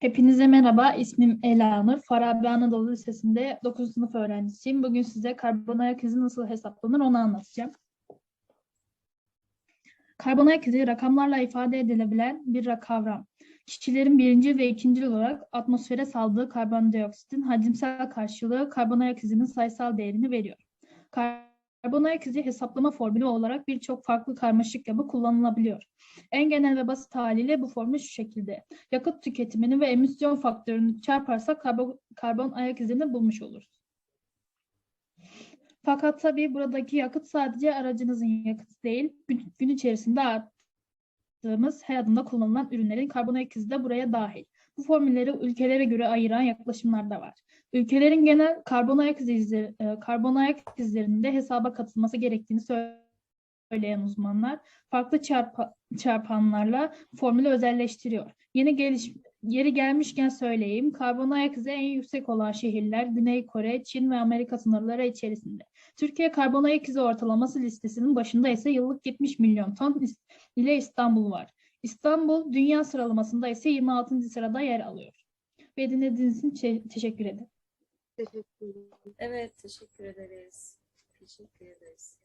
Hepinize merhaba. İsmim Elanur. Farabi Anadolu Lisesi'nde 9. sınıf öğrencisiyim. Bugün size karbon ayak izi nasıl hesaplanır onu anlatacağım. Karbon ayak izi rakamlarla ifade edilebilen bir kavram. Kişilerin birinci ve ikinci olarak atmosfere saldığı karbondioksitin hacimsel karşılığı karbon ayak izinin sayısal değerini veriyor. Karbon ayak izi hesaplama formülü olarak birçok farklı karmaşık yapı kullanılabiliyor. En genel ve basit haliyle bu formül şu şekilde. Yakıt tüketimini ve emisyon faktörünü çarparsak karbon, karbon ayak izini bulmuş oluruz. Fakat tabii buradaki yakıt sadece aracınızın yakıtı değil, gün, gün içerisinde arttığımız her adımda kullanılan ürünlerin karbon ayak izi de buraya dahil. Bu formülleri ülkelere göre ayıran yaklaşımlar da var. Ülkelerin genel karbon ayak izi, e, karbon ayak izlerinde hesaba katılması gerektiğini söyleyen uzmanlar farklı çarpa, çarpanlarla formülü özelleştiriyor. Yeni geliş, yeri gelmişken söyleyeyim, karbon ayak izi en yüksek olan şehirler Güney Kore, Çin ve Amerika sınırları içerisinde. Türkiye karbon ayak izi ortalaması listesinin başında ise yıllık 70 milyon ton ile İstanbul var. İstanbul dünya sıralamasında ise 26. sırada yer alıyor. Ve dinlediğiniz için teşekkür ederim. Teşekkür ederim. Evet, teşekkür ederiz. Teşekkür ederiz.